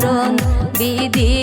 কারণ বিধি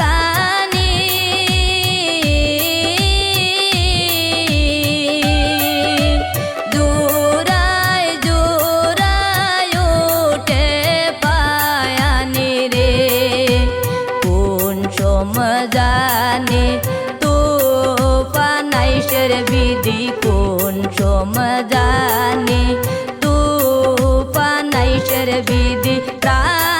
কানে। দূরায় জোরায় ওঠে পায়ানি রে। কোন সমজানে তো পানাইশের বিধি? কোন সমজানে তো পানাইশের বিধি? প্রায়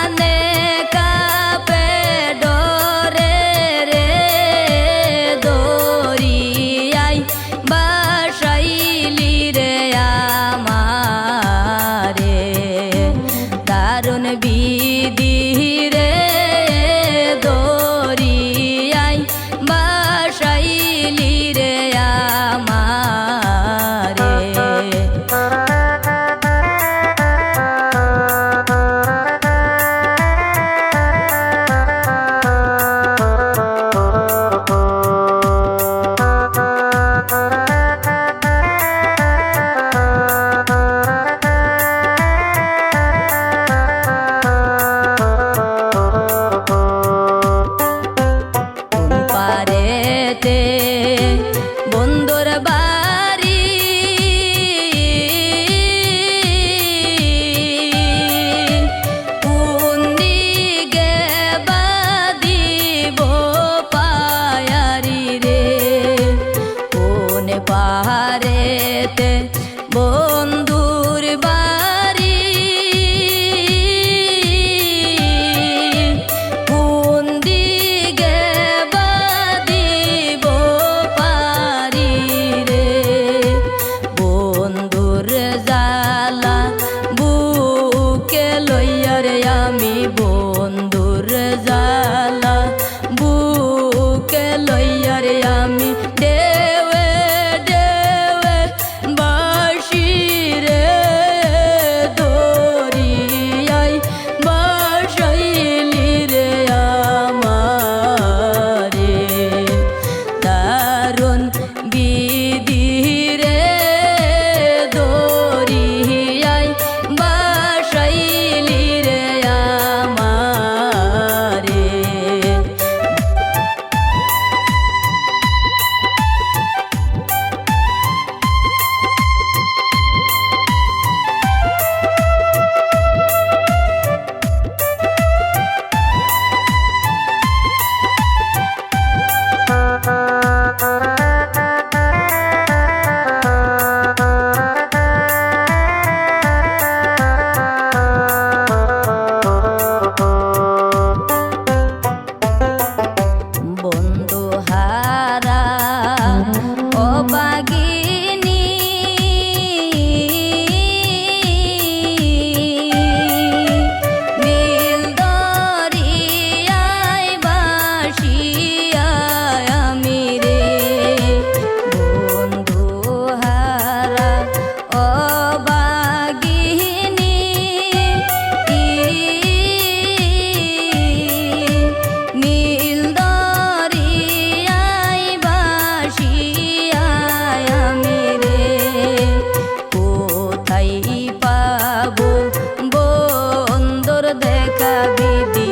যাবে